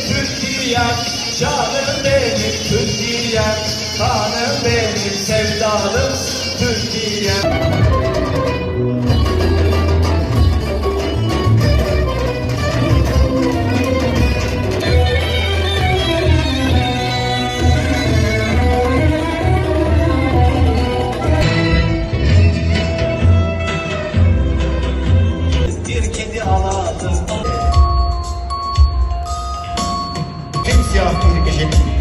Türkiye'm Canım benim Türkiye'm Kanım benim sevdalım Türkiye'm Bir kedi ağladı Simsiyah bir gece. Uzun